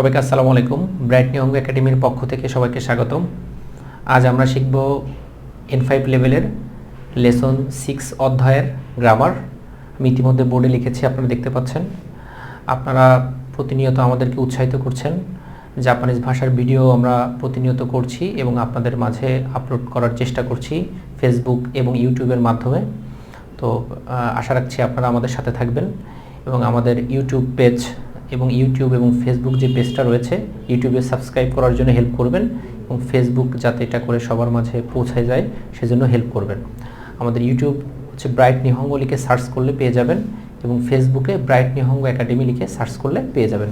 সবাইকে আসসালামু আলাইকুম। ব্রাইট নিয়ঙ্গ একাডেমির পক্ষ থেকে সবাইকে স্বাগতম। আজ আমরা শিখব এন ফাইভ লেভেলের লেসন সিক্স অধ্যায়ের গ্রামার আমি ইতিমধ্যে বোর্ডে লিখেছি, আপনারা দেখতে পাচ্ছেন। আপনারা প্রতিনিয়ত আমাদেরকে উৎসাহিত করছেন। জাপানিজ ভাষার ভিডিও আমরা প্রতিনিয়ত করছি এবং আপনাদের মাঝে আপলোড করার চেষ্টা করছি ফেসবুক এবং ইউটিউবের মাধ্যমে। তো আশা রাখছি আপনারা আমাদের সাথে থাকবেন এবং আমাদের ইউটিউব পেজ এবং ইউটিউব এবং ফেসবুক যে পেজটা রয়েছে ইউটিউবে সাবস্ক্রাইব করার জন্য হেল্প করবেন এবং ফেসবুক যাতে এটা করে সবার মাঝে পৌঁছায় যায়, সেজন্য হেল্প করবেন। আমাদের ইউটিউব হচ্ছে ব্রাইট নিহঙ্গ লিখে সার্চ করলে পেয়ে যাবেন এবং ফেসবুকে ব্রাইট নিহঙ্গ একাডেমি লিখে সার্চ করলে পেয়ে যাবেন।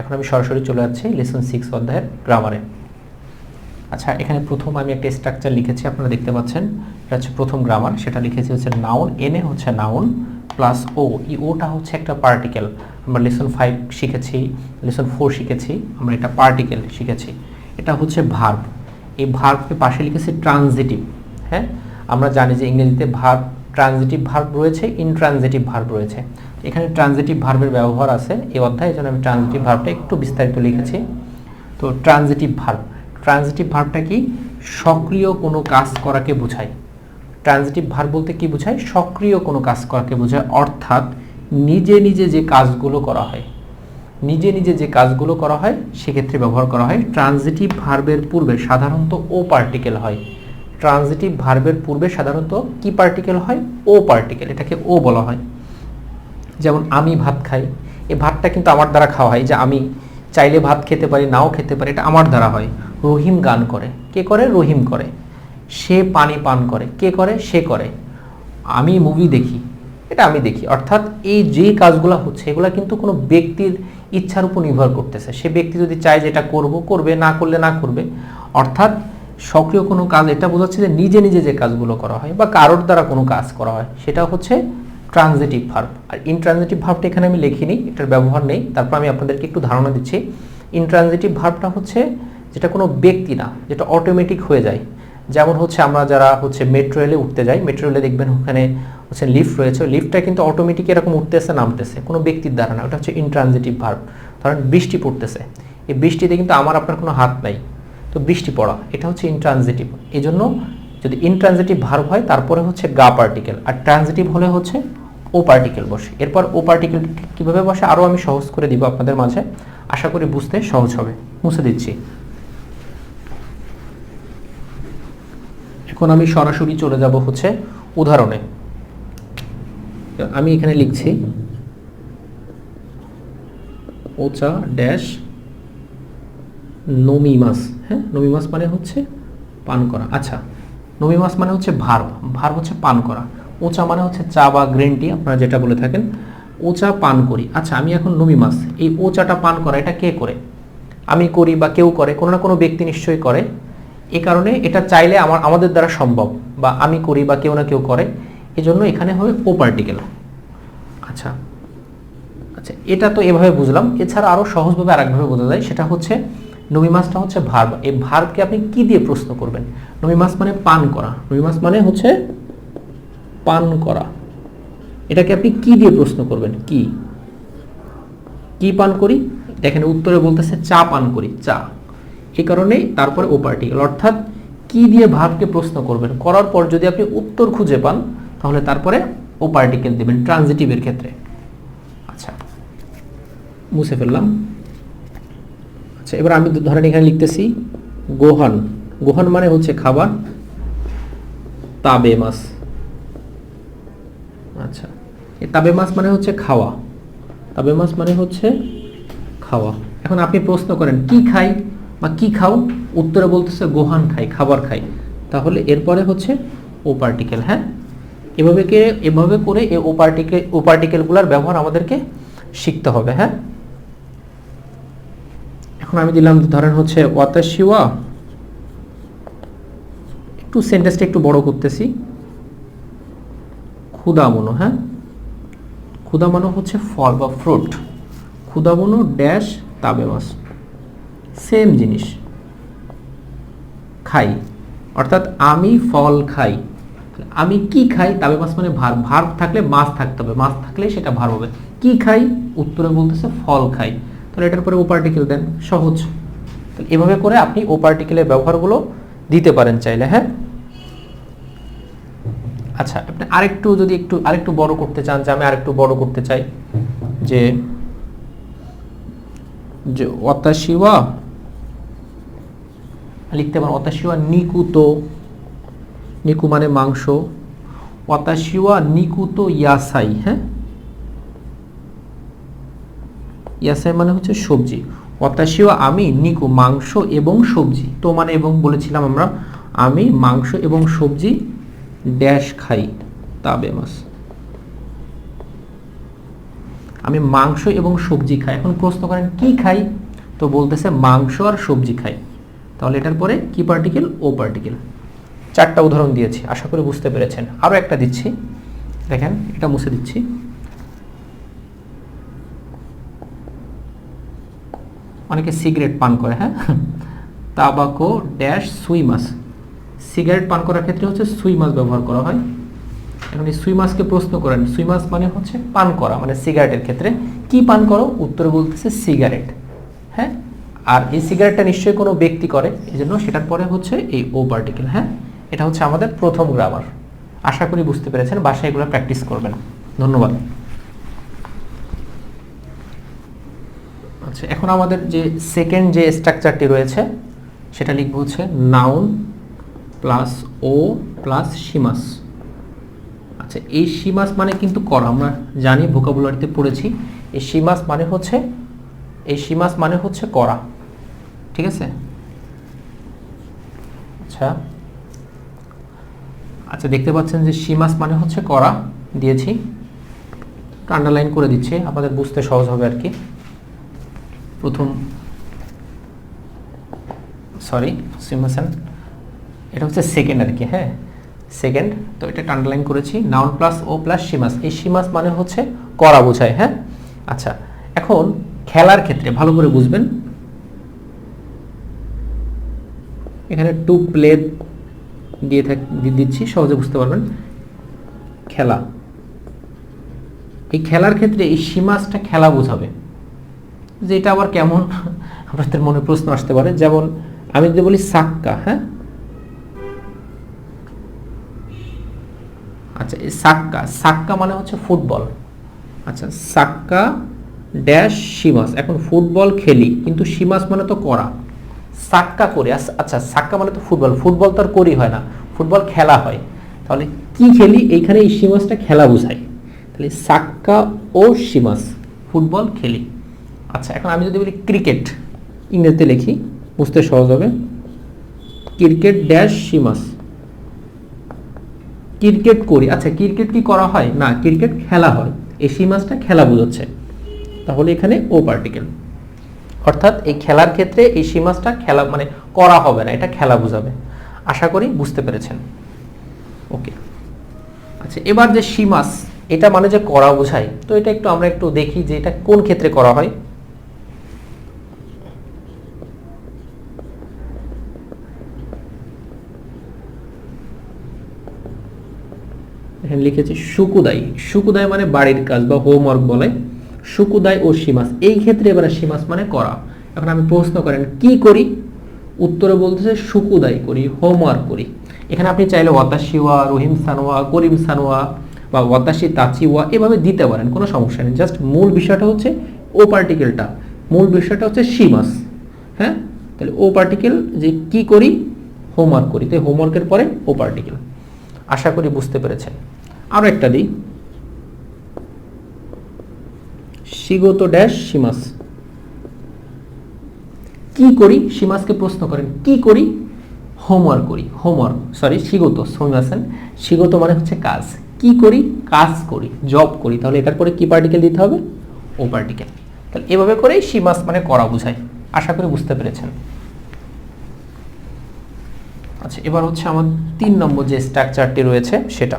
এখন আমি সরাসরি চলে যাচ্ছি লেসন সিক্স অধ্যায়ের গ্রামারে আচ্ছা এখানে প্রথম আমি একটা স্ট্রাকচার লিখেছি, আপনারা দেখতে পাচ্ছেন। এটা হচ্ছে প্রথম গ্রামার সেটা লিখেছি হচ্ছে নাউন এনে হচ্ছে নাউন প্লাস ও ই ওটা হচ্ছে একটা পার্টিকেল আমরা লেসন ফাইভ শিখেছি লেসন ফোর শিখেছি, আমরা এটা পার্টিকেল শিখেছি। এটা হচ্ছে ভার্ব এই ভার্বকে পাশে লিখেছি ট্রানজিটিভ হ্যাঁ? আমরা জানি যে ইংরেজিতে ভার্ব ট্রানজিটিভ ভার্ব রয়েছে ইনট্রানজিটিভ ভার্ব রয়েছে। এখানে ট্রানজিটিভ ভার্বের ব্যবহার আছে এই অধ্যায়ে জন্য আমি ট্রানজিটিভ ভার্বটা একটু বিস্তারিত লিখেছি। তো ট্রানজিটিভ ভার্ব ট্রানজিটিভ ভার্বটা কি? সক্রিয় কোনো কাজ করাকে বোঝায়। ট্রানজিটিভ ভার্ব বলতে কি বোঝায়? সক্রিয় কোনো কাজ করাকে বোঝায়। অর্থাৎ নিজে নিজে যে কাজগুলো করা হয়, নিজে নিজে যে কাজগুলো করা হয়, সেক্ষেত্রে ব্যবহার করা হয় ট্রানজিটিভ ভার্বের পূর্বে সাধারণত ও পার্টিকেল হয়। ট্রানজিটিভ ভার্বের পূর্বে সাধারণত কি পার্টিকেল হয়? ও পার্টিকেল, এটাকে ও বলা হয়। যেমন আমি ভাত খাই, এই ভাতটা কিন্তু আমার দ্বারা খাওয়া হয়। যে আমি চাইলে ভাত খেতে পারি, নাও খেতে পারি, এটা আমার দ্বারা হয়। রহিম গান করে, কে করে? রহিম করে। সে পানি পান করে, কে করে? সে করে। আমি মুভি দেখি এটা আমি দেখি। অর্থাৎ এই যে কাজগুলো হচ্ছে, এগুলো কিন্তু কোনো ব্যক্তির ইচ্ছার উপর নির্ভর করতেছে। সে ব্যক্তি যদি চায় যে এটা করব, করবে, না করলে না করবে। অর্থাৎ সক্রিয় কোনো কাজ, এটা বোঝাচ্ছে যে নিজে নিজে যে কাজগুলো করা হয় বা কারোর দ্বারা কোনো কাজ করা হয়, সেটা হচ্ছে ট্রানজিটিভ ভার্ব। আর ইনট্রানজিটিভ ভার্বটা এখানে আমি লিখিনি, এটার ব্যবহার নেই। তারপর আমি আপনাদেরকে একটু ধারণা দিচ্ছি। ইনট্রানজিটিভ ভার্বটা হচ্ছে যেটা কোনো ব্যক্তি না, যেটা অটোমেটিক হয়ে যায়। যেমন হচ্ছে আমরা যারা হচ্ছে মেট্রো রেলে উঠতে যাই মেট্রো রেলে দেখবেন ওখানে হচ্ছে লিফট রয়েছে লিফটটা কিন্তু অটোমেটিক এরকম উঠতেছে, নামতেছে। কোনো ব্যক্তির দ্বারা না, ওটা হচ্ছে ইনট্রানজিটিভ ভার্ব ধরেন বৃষ্টি পড়তেছে। এই বৃষ্টিতে কিন্তু আমার আপনার কোনো হাত নাই। তো বৃষ্টি পড়া, এটা হচ্ছে ইনট্রানজিটিভ এই জন্য যদি ইনট্রানজিটিভ ভার্ব হয়, তারপরে হচ্ছে গা পার্টিকেল আর ট্রানজিটিভ হলে হচ্ছে ও পার্টিকেল বসে। এরপর ও পার্টিকেল কীভাবে বসে, আরও আমি সহজ করে দিব আপনাদের মাঝে। আশা করি বুঝতে সহজ হবে। মুছে দিচ্ছি। এখন আমি সরাসরি চলে যাব হচ্ছে উদাহরণে। আমি এখানে লিখছি ওচা ড্যাশ নমিমাস হ্যাঁ? নমিমাস মানে হচ্ছে পান করা। আচ্ছা নমিমাস মানে হচ্ছে ভার্ব। ভার্ব হচ্ছে পান করা। ওচা মানে হচ্ছে চা বা গ্রিন টি, আপনারা যেটা বলে থাকেন। ওচা পান করি। আচ্ছা আমি এখন নমিমাস। এই ওচাটা পান করা, এটা কে করে? আমি করি বা কেউ করে, কোনো না কোনো ব্যক্তি নিশ্চয়ই করে। এ কারণে এটা চাইলে আমার, আমাদের দ্বারা সম্ভব। বা আমি করি বা কেউ না কেউ করে। এজন্য এখানে হবে ও পার্টিকেল আচ্ছা। আচ্ছা এটা তো এভাবে বুঝলাম। এছাড়া আরও সহজভাবে আরেকভাবে বোঝা যায়, সেটা হচ্ছে নমিমাসটা হচ্ছে ভার্ব। এই ভার্বকে আপনি কি দিয়ে প্রশ্ন করবেন? নমিমাস মানে পান করা। নমিমাস মানে হচ্ছে পান করা। এটাকে আপনি কি দিয়ে প্রশ্ন করবেন? কি? কি পান করি? দেখেন, উত্তরে বলতেছে চা পান করি, চা। এই কারণেই তারপরে ও পার্টিকেল অর্থাৎ কি দিয়ে ভাবকে প্রশ্ন করবেন? করার পর যদি আপনি উত্তর খুঁজে পান তাহলে তারপরে ও পার্টিকেল দেবেন ট্রানজিটিভের ক্ষেত্রে। আচ্ছা মুছে ফেললাম। আচ্ছা এবার আমি ধরেন এখানে লিখতেছি গোহান। গোহান মানে হচ্ছে খাবার, তাবে মাছ। আচ্ছা এই তাবে মাছ মানে হচ্ছে খাওয়া। তাবে মাছ মানে হচ্ছে খাওয়া। এখন আপনি প্রশ্ন করেন, কি খাই বা কি খাও? উত্তরে বলতেছে গোহান খাই, খাবার খাই। তাহলে এরপরে হচ্ছে ও পার্টিকেল হ্যাঁ? এভাবে কে, এভাবে করে এই ও পার্টিকেল ও পার্টিকেলগুলোর ব্যবহার আমাদেরকে শিখতে হবে হ্যাঁ? এখন আমি দিলাম ধরেন হচ্ছে ওয়াতাশিওয়া একটু সেন্টেন্সটা একটু বড় করতেছি। ক্ষুদামনো হ্যাঁ? ক্ষুদামনো হচ্ছে ফল বা ফ্রুট ক্ষুদামনো ড্যাশ তাবে মাছ। সেম জিনিস। খাই, অর্থাৎ আমি ফল খাই। আমি কি খাই তাবে মাছ মানে ভার ভার থাকলে মাছ থাকতে হবে। মাছ থাকলে সেটা ভার হবে। কি খাই? উত্তরে বলতেছে ফল খাই। তাহলে এটার পরে ও পার্টিকেল দেন। সহজ। এভাবে করে আপনি ও পার্টিকেলের ব্যবহারগুলো দিতে পারেন চাইলে হ্যাঁ? আচ্ছা আপনি আরেকটু যদি একটু আরেকটু বড় করতে চান, যে আমি আরেকটু বড় করতে চাই, যে যে অতাশিওয়া লিখতে পারেন অতাশিওয়া নিকুতো নিকু মানে মাংস। অতাশিওয়া নিকুতো ইয়াসাই হ্যাঁ? ইয়াসাই মানে হচ্ছে সবজি। অতাশিওয়া আমি, নিকু, মাংস এবং সবজি। তো মানে এবং বলেছিলাম আমরা, আমি, মাংস এবং সবজি ড্যাশ খাই, তাবে মাস। আমি মাংস এবং সবজি খাই। এখন প্রশ্ন করেন, কি খাই? তো বলতেছে মাংস আর সবজি খাই। তাহলে এটার পরে কি পার্টিকেল ও পার্টিকেল চারটা উদাহরণ দিয়েছি, আশা করি বুঝতে পেরেছেন। আরও একটা দিচ্ছি। দেখেন, এটা মুছে দিচ্ছি। অনেকে সিগারেট পান করে হ্যাঁ? তাবাকো ড্যাশ সুই মাছ। সিগারেট পান করার ক্ষেত্রে হচ্ছে সুই মাছ ব্যবহার করা হয়। এখন এই সুই মাছকে প্রশ্ন করেন, সুই মাছ মানে হচ্ছে পান করা মানে সিগারেটের ক্ষেত্রে। কি পান করো? উত্তরে বলতেছে সিগারেট হ্যাঁ? আর এই সিগারেটটা নিশ্চয়ই কোনো ব্যক্তি করে, এই জন্য সেটার পরে হচ্ছে এই ও পার্টিকেল হ্যাঁ? এটা হচ্ছে আমাদের প্রথম গ্রামার আশা করি বুঝতে পেরেছেন, বাসায় এগুলো প্র্যাকটিস করবেন। ধন্যবাদ। আচ্ছা এখন আমাদের যে সেকেন্ড যে স্ট্রাকচারটি রয়েছে, সেটা লিখব হচ্ছে নাউন প্লাস ও প্লাস সীমাস আচ্ছা এই সীমাস মানে কিন্তু করা, আমরা জানি ভোকাবুলারিতে পড়েছি। এই সীমাস মানে হচ্ছে, এই সীমাস মানে হচ্ছে করা। ঠিক আছে? আচ্ছা আচ্ছা দেখতে পাচ্ছেন যে সীমাস মানে হচ্ছে করা, দিয়েছি। আন্ডারলাইন করে দিচ্ছি, আপনাদের বুঝতে সহজ হবে আর কি। প্রথম সরি সিমাসেন এটা হচ্ছে সেকেন্ড আর কি হ্যাঁ? সেকেন্ড তো এটা আন্ডারলাইন করেছি নাউন প্লাস ও প্লাস সীমাস এই সীমাস মানে হচ্ছে করা বোঝায় হ্যাঁ? আচ্ছা এখন খেলার ক্ষেত্রে, ভালো করে বুঝবেন। এখানে টু প্লে দিয়ে থাক দিচ্ছি, সহজে বুঝতে পারবেন। খেলা। এই খেলার ক্ষেত্রে এই সীমাসটা খেলা বোঝাবে। যে এটা আবার কেমন? আপনাদের মনে প্রশ্ন আসতে পারে। যেমন, আমি যদি বলি সাক্কা হ্যাঁ? আচ্ছা এই সাক্কা সাক্কা মানে হচ্ছে ফুটবল। আচ্ছা সাক্কা ড্যাশ সীমাস। এখন ফুটবল খেলি, কিন্তু সীমাস মানে তো করা। সাক্কা করে আচ্ছা সাক্কা মানে তো ফুটবল ফুটবল তো আর করি হয় না, ফুটবল খেলা হয়। তাহলে কি খেলি? এইখানে এই সীমাসটা খেলা বোঝায় তাহলে সাক্কা ও সীমাস, ফুটবল খেলি। আচ্ছা এখন আমি যদি বলি ক্রিকেট, ইংরেজিতে লিখি, বুঝতে সহজ হবে। Cricket dash সীমাস। ক্রিকেট করি আচ্ছা ক্রিকেট কি করা হয়? না, ক্রিকেট খেলা হয়। এই সীমাসটা খেলা বোঝাচ্ছে। তাহলে এখানে ও পার্টিকেল। অর্থাৎ এই খেলার ক্ষেত্রে এই সীমাসটা খেলা মানে করা হবে না, এটা খেলা বোঝাবে। আশা করি বুঝতে পেরেছেন। ওকে। আচ্ছা এবার যে সীমাস এটা মানে যে করা বোঝায়, তো এটা একটু আমরা একটু দেখি যে এটা কোন ক্ষেত্রে করা হয়। লিখেছি সুকুদাই সুকুদাই মানে বাড়ির কাজ বা হোমওয়ার্ক বলে। সুকুদাই ও সীমাস। এই ক্ষেত্রে এবারে সীমাস মানে করা। এখন আমি প্রশ্ন করেন, কি করি? উত্তরে বলতেছে সুকুদাই করি, হোমওয়ার্ক করি। এখানে আপনি চাইলে ওয়াতাশিওয়া রহিম সানোয়া করিম সানোয়া বা ওয়াতাশি তাচিওয়া এভাবে দিতে পারেন, কোনো সমস্যা নেই। জাস্ট মূল বিষয়টা হচ্ছে ও পার্টিকেলটা। মূল বিষয়টা হচ্ছে সীমাস। হ্যাঁ? তাহলে ও পার্টিকেল যে কি করি? হোমওয়ার্ক করি। তাই হোমওয়ার্কের পরে ও পার্টিকেল। আশা করি বুঝতে পেরেছেন। আরও একটা দিই। সিগত ড্যাশ সীমাস। কি করি? সীমাসকে প্রশ্ন করেন, কি করি? হোমওয়ার্ক করি, হোমওয়ার্ক সরি সিগত সীমাসেন সিগত মানে হচ্ছে কাজ। কি করি? কাজ করি, জব করি। তাহলে এটার পরে কি পার্টিকেল দিতে হবে? ও পার্টিকেল তাহলে এভাবে করেই সীমাস মানে করা বোঝায়। আশা করি বুঝতে পেরেছেন। আচ্ছা এবার হচ্ছে আমার তিন নম্বর যে স্ট্রাকচারটি রয়েছে, সেটা।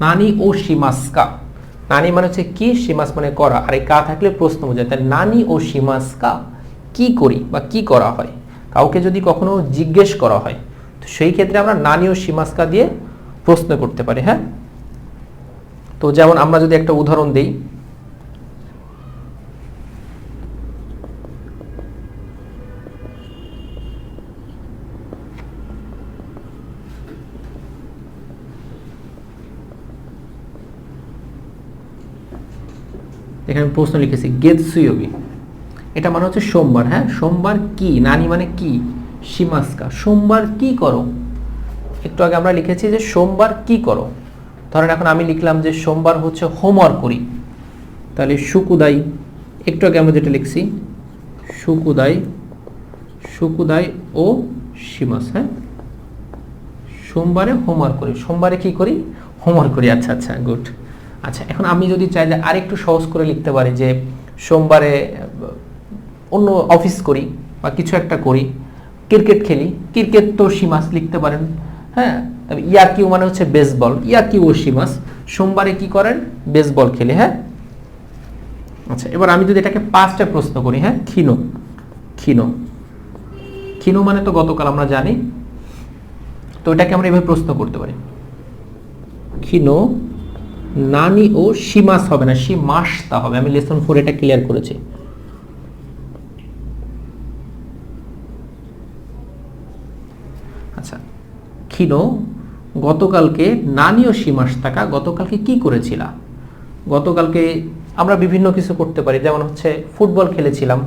নানি ও সীমাস্কা। নানি মানে হচ্ছে কি, সীমাস মানে করা। আর এই কা থাকলে প্রশ্ন বোঝায়। তাই নানি ও সীমাস্কা কি করি বা কি করা হয়? কাউকে যদি কখনো জিজ্ঞেস করা হয়, তো সেই ক্ষেত্রে আমরা নানি ও সীমাস্কা দিয়ে প্রশ্ন করতে পারি হ্যাঁ? তো যেমন আমরা যদি একটা উদাহরণ দিই এখানে প্রশ্ন লিখেছি, গেদ সুয়বি এটা মানে হচ্ছে সোমবার হ্যাঁ? সোমবার কি? নানি মানে কি? সীমাস্কা। সোমবার কি করো? একটু আগে আমরা লিখেছি যে সোমবার কি করো? ধরেন এখন আমি লিখলাম যে সোমবার হচ্ছে হোমওয়ার্ক করি। তাহলে সুকুদাই, একটু আগে আমরা যেটা লিখছি, সুকুদাই সুকুদাই ও সীমাস হ্যাঁ? সোমবারে হোমওয়ার্ক করি। সোমবারে কি করি? হোমওয়ার্ক করি। আচ্ছা আচ্ছা গুড। আচ্ছা এখন আমি যদি চাই যে আরেকটু সহজ করে লিখতে পারি যে সোমবারে অন্য অফিস করি বা কিছু একটা করি, ক্রিকেট খেলি, ক্রিকেট তো সীমাস লিখতে পারেন হ্যাঁ? তবে ইয়াকিউ মানে হচ্ছে বেসবল ইয়াকিউ ও সীমাস। সোমবারে কি করেন? বেসবল খেলে হ্যাঁ? আচ্ছা এবার আমি যদি এটাকে পাঁচটা প্রশ্ন করি হ্যাঁ? ক্ষীণ ক্ষীণ। ক্ষীণ মানে তো গতকাল আমরা জানি, তো এটাকে আমরা এভাবে প্রশ্ন করতে পারি। ক্ষীণ নানি ও সীমাস হবে না সীমাসতা হবে। আমি লেসন ফোর এটা ক্লিয়ার করেছি। আচ্ছা ক্ষীণ, গতকালকে নানি ও সীমাস থাকা, গতকালকে কি করেছিলা? গতকালকে আমরা বিভিন্ন কিছু করতে পারি, যেমন হচ্ছে ফুটবল খেলেছিলাম।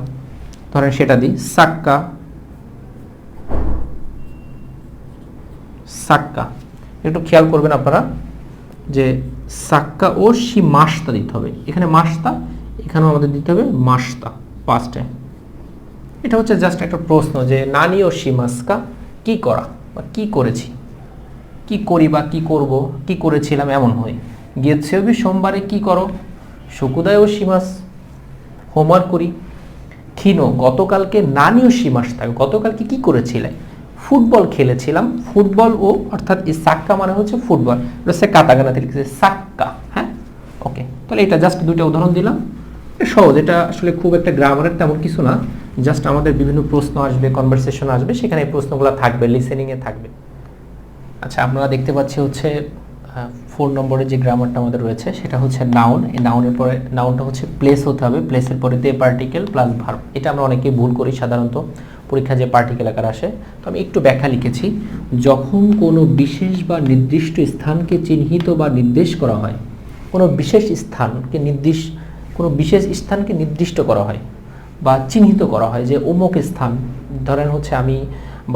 ধরেন সেটা দিই, সাক্কা। সাক্কা। একটু খেয়াল করবেন আপনারা। সাক্কা ও সি মাসতা দিতে হবে। এখানে মাসতা, এখানেও আমাদের দিতে হবে মাসতা পাঁচটায় এটা হচ্ছে জাস্ট একটা প্রশ্ন যে নানি ও সীমাস্কা কি করা বা কি করেছি? কি করি বা কি করব? কি করেছিলাম এমন হয়। গিয়েছেবি সোমবারে কি করো? শুকুদায় ও সীমাস হোমওয়ার্ক করি। ক্ষীণ, গতকালকে নানিও সীমাস থাকে গতকালকে কি করেছিলে? ফুটবল খেলেছিলাম। ফুটবল ও অর্থাৎ এই সাক্কা মানে হচ্ছে ফুটবল। হচ্ছে কাতাগানাতে লিখেছে সাক্কা হ্যাঁ? ওকে, তাহলে এটা জাস্ট দুইটা উদাহরণ দিলাম। সহজ, এটা আসলে খুব একটা গ্রামারের তেমন কিছু না। জাস্ট আমাদের বিভিন্ন প্রশ্ন আসবে কনভারসেশন আসবে, সেখানে এই প্রশ্নগুলো থাকবে লিসেনিংয়ে থাকবে। আচ্ছা আপনারা দেখতে পাচ্ছি হচ্ছে ফোর নম্বরে যে গ্রামারটা আমাদের রয়েছে, সেটা হচ্ছে নাউন এই নাউনের পরে নাউনটা হচ্ছে প্লেস হতে হবে। প্লেসের পরে দে পার্টিকেল প্লাস ভার্ব এটা আমরা অনেকেই ভুল করি সাধারণত। পরীক্ষা যে পার্টিকেল আকার আসে, তো আমি একটু ব্যাখ্যা লিখেছি। যখন কোনো বিশেষ বা নির্দিষ্ট স্থানকে চিহ্নিত বা নির্দেশ করা হয়, কোনো বিশেষ স্থানকে নির্দিশ, কোনো বিশেষ স্থানকে নির্দিষ্ট করা হয় বা চিহ্নিত করা হয় যে অমুক স্থান, ধরেন হচ্ছে আমি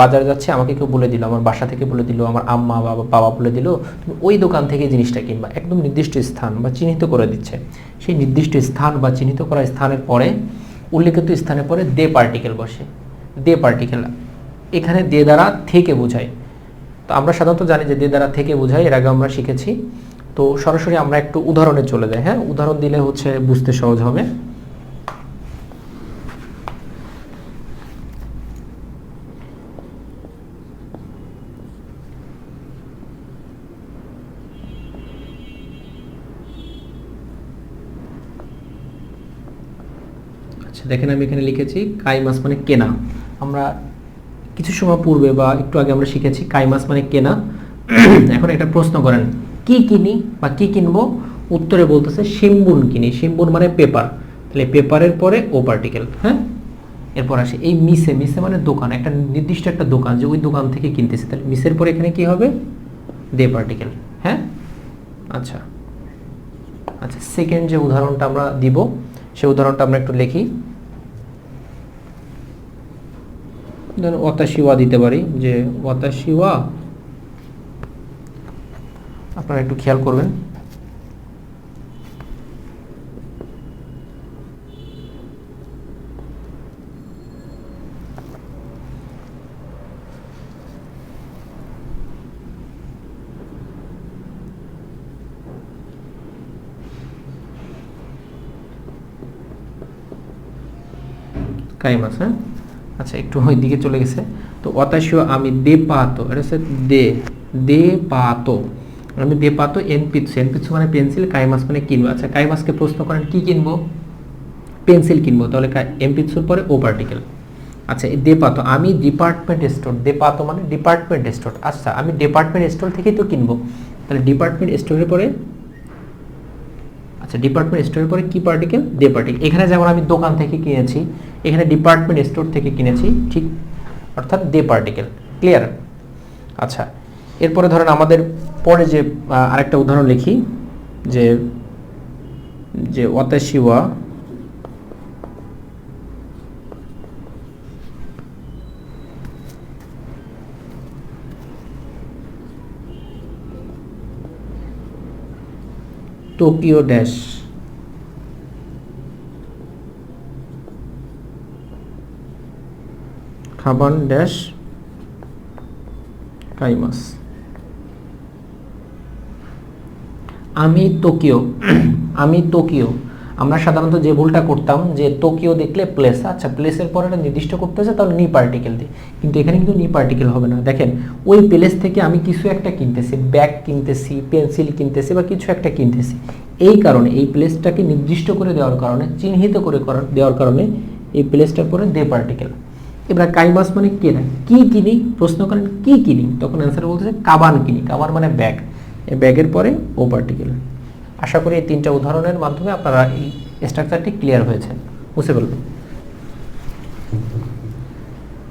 বাজারে যাচ্ছি, আমাকে কেউ বলে দিল, আমার বাসা থেকে বলে দিল, আমার আম্মা বাবা বাবা বলে দিল, তুমি ওই দোকান থেকে জিনিসটা কিনবা, একদম নির্দিষ্ট স্থান বা চিহ্নিত করে দিচ্ছে। সেই নির্দিষ্ট স্থান বা চিহ্নিত করা স্থানের পরে, উল্লেখিত স্থানের পরে দে পার্টিকেল বসে। দে পার্টিকেল এখানে দে দ্বারা থেকে বোঝায়। তো আমরা সাধারণত জানি যে দে দ্বারা থেকে বোঝায়, এর আগে আমরা শিখেছি। তো সরাসরি আমরা একটু উদাহরণে চলে যাই হ্যাঁ? উদাহরণ দিলে হচ্ছে বুঝতে সহজ হবে। আচ্ছা দেখেন আমি এখানে লিখেছি কাই মাছ মানে কেনা। আমরা কিছু সময় পূর্বে বা একটু আগে আমরা শিখেছি কাই মাছ মানে কেনা। এখন একটা প্রশ্ন করেন, কি কিনি বা কি কিনবো? উত্তরে বলতেছে শিম্বুন কিনি। শিম্বুন মানে পেপার। তাহলে পেপারের পরে ও পার্টিকেল হ্যাঁ? এরপর আসে, এই মিসে মিসে মানে দোকান, একটা নির্দিষ্ট একটা দোকান যে ওই দোকান থেকে কিনতেছে। তাহলে মিসের পরে এখানে কি হবে? দে পার্টিকেল হ্যাঁ? আচ্ছা। আচ্ছা সেকেন্ড যে উদাহরণটা আমরা দিব সেই উদাহরণটা আমরা একটু লিখি। ধরুন অতাশিওয়া দিতে পারি যে অতাশিওয়া আপনারা একটু খেয়াল করবেন। কাইমাস হ্যাঁ? আচ্ছা একটু ওই দিকে চলে গেছে। তো অতাশিও আমি দে পাতো, এটা হচ্ছে দে দে পাতো। আমি দে পাতো এনপিৎসু এনপিৎসু মানে পেন্সিল, কাইমাস মানে কিনবো। আচ্ছা কাইমাসকে প্রশ্ন করেন, কি কিনবো? পেন্সিল কিনবো, তাহলে এমপিৎসুর পরে ও পার্টিকেল আচ্ছা এই দেপাতো আমি ডিপার্টমেন্ট স্টোর দেপাতো মানে ডিপার্টমেন্ট স্টোর আচ্ছা আমি ডিপার্টমেন্ট স্টোর থেকেই তো কিনবো। তাহলে ডিপার্টমেন্ট স্টোরের পরে আচ্ছা ডিপার্টমেন্ট স্টোরের পরে কি পার্টিকেল দে পার্টিকেল এখানে যেমন আমি দোকান থেকে কিনেছি, এখানে ডিপার্টমেন্ট স্টোর থেকে কিনেছি, ঠিক অর্থাৎ দে পার্টিকেল ক্লিয়ার আচ্ছা এরপরে ধরেন আমাদের পরে যে আরেকটা উদাহরণ লিখি, যে যে ওয়াতাশিওয়া টোকিও ড্যাশ খাবান ড্যাশ কাইমাস। আমি টোকিও আমি টোকিও। আমরা সাধারণত যে ভুলটা করতাম, যে টোকিও দেখলে প্লেস আচ্ছা প্লেসের পরে এটা নির্দিষ্ট করতে হচ্ছে, তাহলে নি পার্টিকেল দিই। কিন্তু এখানে কিন্তু নি পার্টিকেল হবে না। দেখেন, ওই প্লেস থেকে আমি কিছু একটা কিনতেছি ব্যাগ কিনতেছি পেন্সিল কিনতেছি বা কিছু একটা কিনতেছি। এই কারণে, এই প্লেসটাকে নির্দিষ্ট করে দেওয়ার কারণে, চিহ্নিত করে দেওয়ার কারণে এই প্লেসটার পরে দে পার্টিকেল এবার কাইমাস মানে কে কেনা কি কিনি? প্রশ্ন করেন, কি কিনি? তখন অ্যান্সার বলতেছে, কাবান কিনি। কাবান মানে ব্যাগ ব্যাগের পরে ও পার্টিকেল আশা করি এই তিনটা উদাহরণের মাধ্যমে আপনারা এই স্ট্রাকচারটি ক্লিয়ার হয়েছে। বুঝতে পারবেন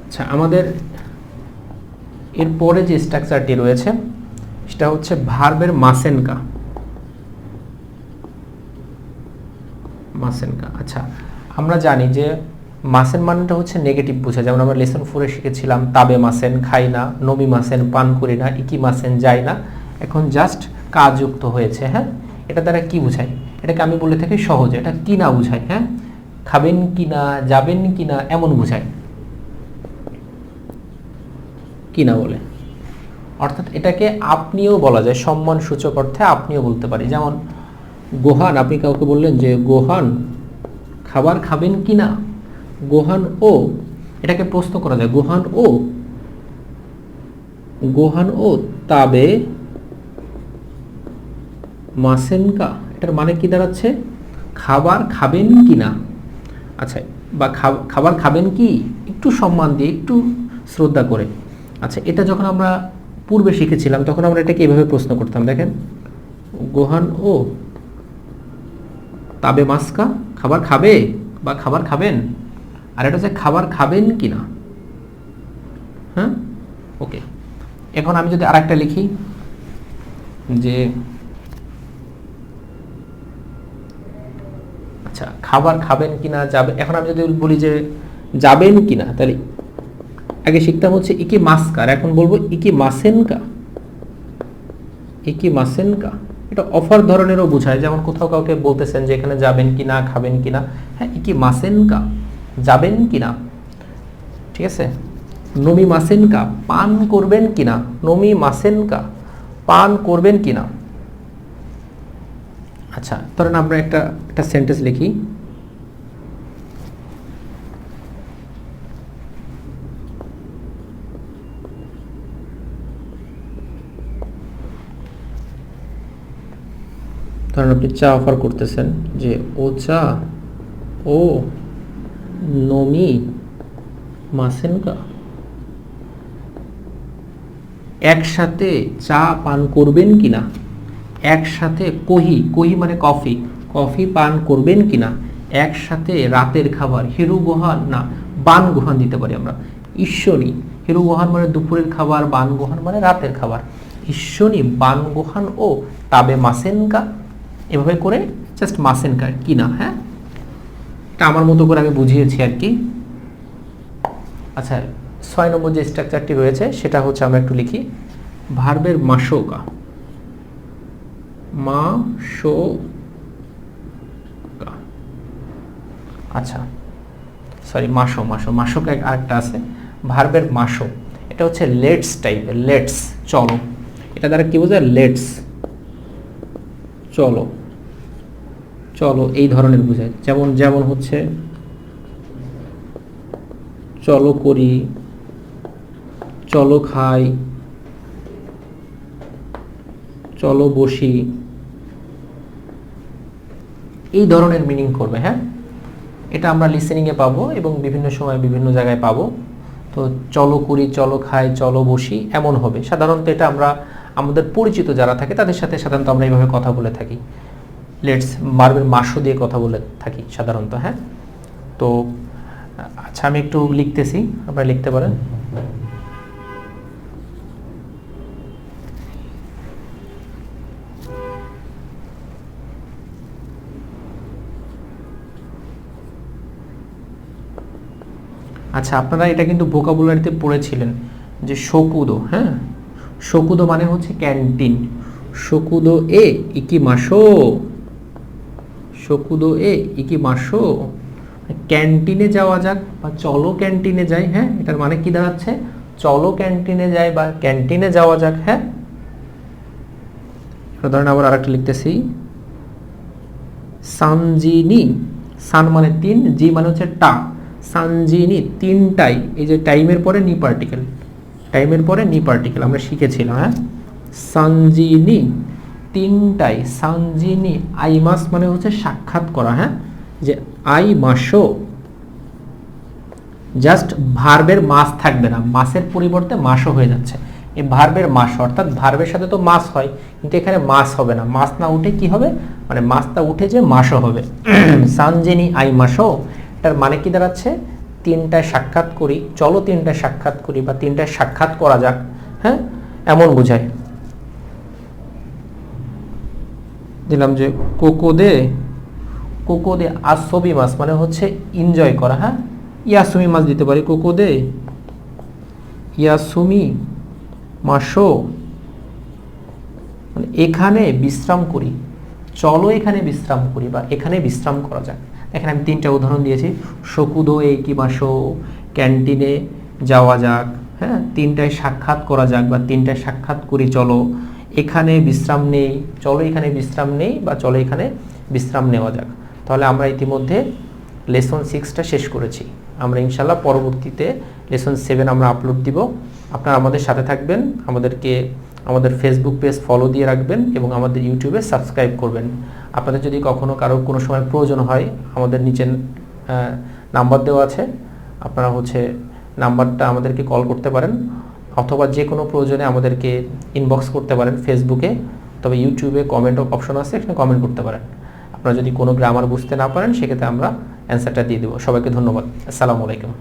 আচ্ছা আমাদের এরপরে যে স্ট্রাকচারটি রয়েছে, সেটা হচ্ছে ভার্বের মাসেনকা। মাসেনকা আচ্ছা। আমরা জানি যে মাসেন মানেটা হচ্ছে নেগেটিভ বোঝা। যেমন আমরা লেসন ফোরে শিখেছিলাম, তাবে মাসেন, খাই না, নবী মাসেন, পান করি না, ইকি মাসেন, যাই না। এখন জাস্ট কাজযুক্ত হয়েছে হ্যাঁ? এটা দ্বারা কি বোঝায়? এটাকে আমি বলে থাকি সহজে। এটা কি না বোঝায় হ্যাঁ? খাবেন কি না, যাবেন কি না, এমন বোঝায়। কি না বলে? অর্থাৎ এটাকে আপনিও বলা যায় সম্মান সূচক অর্থে আপনিও বলতে পারি। যেমন, গোহান, আপনি কাউকে বললেন যে, গোহান, খাবার খাবেন কি না? গোহান ও, এটাকে প্রশ্ন করা যায়। গোহান ও গোহান ও তাবে মাসেনকা, এটার মানে কি দাঁড়াচ্ছে? খাবার খাবেন কি না আচ্ছা বা খাবার খাবেন কি? একটু সম্মান দিয়ে, একটু শ্রদ্ধা করে। আচ্ছা এটা যখন আমরা পূর্বে শিখেছিলাম, তখন আমরা এটাকে এভাবে প্রশ্ন করতাম, দেখেন। গোহান, ও, তাবে মাস্কা? খাবার খাবে? বা খাবার খাবেন? আর এটা হচ্ছে খাবার খাবেন কি না হ্যাঁ? ওকে। এখন আমি যদি আরেকটা লিখি, যে আচ্ছা খাবার খাবেন কিনা, যাবে, এখন আমি যদি বলি যে যাবেন কিনা, তাহলে আগে শিখতাম হচ্ছে ইকি মাস্কার এখন বলব ইকি মাসেনকা। ইকি মাসেনকা, এটা অফার ধরনেরও বোঝায়, যেমন কোথাও কাউকে বলতেছেন যে এখানে যাবেন কি না খাবেন কি না হ্যাঁ ইকি মাসেনকা, যাবেন কি না ঠিক আছে? নমি মাসেনকা, পান করবেন কি না নমি মাসেনকা, পান করবেন কি না আচ্ছা ধরেন আমরা একটা একটা সেন্টেন্স লিখি। ধরেন আপনি চা অফার করতেছেন যে, ও চা, ও নমি মাসেনকা একসাথে চা পান করবেন কিনা? একসাথে কহি কহি মানে কফি কফি পান করবেন কি না একসাথে রাতের খাবার, হিরু গোহান না, বান গোহান দিতে পারি আমরা। ঈশ্বরী, হিরু গোহান মানে দুপুরের খাবার, বান গোহান মানে রাতের খাবার। ঈশ্বরী, বান গোহান ও তাবে মাসেনকা? এভাবে করে জাস্ট মাসেনকা কিনা হ্যাঁ? এটা আমার মতো করে আমি বুঝিয়েছি আর কি। আচ্ছা ছয় নম্বর যে স্ট্রাকচারটি রয়েছে, সেটা হচ্ছে আমরা একটু লিখি। ভার্বের মাসোকা। মা শো আচ্ছা সরি মাসো মাসো মাসক আরেকটা আছে ভার্বের মাসো, এটা হচ্ছে লেটস টাইপের লেটস চলো, এটা দ্বারা কি বোঝায়? লেটস চলো চলো, এই ধরনের বোঝায়, যেমন যেমন হচ্ছে, চলো করি, চলো খাই, চলো বসি, এই ধরনের মিনিং করবে হ্যাঁ? এটা আমরা লিসেনিংয়ে পাবো এবং বিভিন্ন সময় বিভিন্ন জায়গায় পাবো। তো চলো করি, চলো খাই, চলো বসি, এমন হবে। সাধারণত এটা আমরা, আমাদের পরিচিত যারা থাকে, তাদের সাথে সাধারণত আমরা এইভাবে কথা বলে থাকি। লেটস মার্বেল মাসও দিয়ে কথা বলে থাকি সাধারণত হ্যাঁ? তো আচ্ছা আমি একটু লিখতেছি, আপনারা লিখতে পারেন। আচ্ছা আপনারা এটা কিন্তু ভোকাবুলারিতে পড়েছিলেন যে শকুদো হ্যাঁ? শকুদো মানে হচ্ছে ক্যান্টিন শকুদো এ ইকি মাসো। শকুদো এ ইকি মাসো। ক্যান্টিনে যাওয়া যাক বা চলো ক্যান্টিনে যাই হ্যাঁ? এটার মানে কি দাঁড়াচ্ছে? চলো ক্যান্টিনে যাই বা ক্যান্টিনে যাওয়া যাক হ্যাঁ? ধরেন আবার আরেকটা লিখতেছি। সানজিনি, সান মানে তিন, জি মানে হচ্ছে টা। সানজিনি তিনটাই, এই যে টাইমের পরে নি পার্টিকেল টাইমের পরে নি পার্টিকেল আমরা শিখেছিলাম হ্যাঁ? সানজিনি তিনটাই, সানজিনি আই মাস মানে হচ্ছে সাক্ষাৎ করা হ্যাঁ? যে আই মাসো জাস্ট ভার্বের মাস থাকবে না, মাসের পরিবর্তে মাসও হয়ে যাচ্ছে। এই ভার্বের মাস, অর্থাৎ ভার্বের সাথে তো মাস হয়, কিন্তু এখানে মাস হবে না। মাস না উঠে কি হবে? মানে মাসটা উঠে যে মাসও হবে। সানজিনি আই মাসও এটার মানে কি দাঁড়াচ্ছে? তিনটায় সাক্ষাৎ করি, চলো তিনটায় সাক্ষাৎ করি বা তিনটায় সাক্ষাৎ করা যাক হ্যাঁ? এমন বোঝায়। দিলাম যে কোকো দে কোকো দে আসবি মাস মানে হচ্ছে এনজয় করা হ্যাঁ? ইয়াসুমি মাছ দিতে পারি কোকো দে ইয়াসুমি মাসো। মানে এখানে বিশ্রাম করি, চলো এখানে বিশ্রাম করি বা এখানে বিশ্রাম করা যাক। এখানে আমি তিনটা উদাহরণ দিয়েছি। শকুদো এই কি মাসো ক্যান্টিনে যাওয়া যাক হ্যাঁ তিনটায় সাক্ষাৎ করা যাক বা তিনটায় সাক্ষাৎ করি চলো। এখানে বিশ্রাম নেই, চলো এখানে বিশ্রাম নেই বা চলো এখানে বিশ্রাম নেওয়া যাক। তাহলে আমরা ইতিমধ্যে লেসন সিক্সটা শেষ করেছি। আমরা ইনশাল্লাহ পরবর্তীতে লেসন সেভেন আমরা আপলোড দিব। আপনারা আমাদের সাথে থাকবেন। আমাদেরকে আমাদের ফেসবুক পেজ ফলো দিয়ে রাখবেন এবং আমাদের ইউটিউবে সাবস্ক্রাইব করবেন। আপনাদের যদি কখনো কারও কোনো সময় প্রয়োজন হয়, আমাদের নিচে নাম্বার দেওয়া আছে। আপনারা হচ্ছে নাম্বারটা আমাদেরকে কল করতে পারেন অথবা যে কোনো প্রয়োজনে আমাদেরকে ইনবক্স করতে পারেন ফেসবুকে তবে ইউটিউবে কমেন্ট অপশন আছে এখানে কমেন্ট করতে পারেন। আপনারা যদি কোনো গ্রামার বুঝতে না পারেন, সেক্ষেত্রে আমরা অ্যান্সারটা দিয়ে দেবো। সবাইকে ধন্যবাদ। আসসালামু আলাইকুম।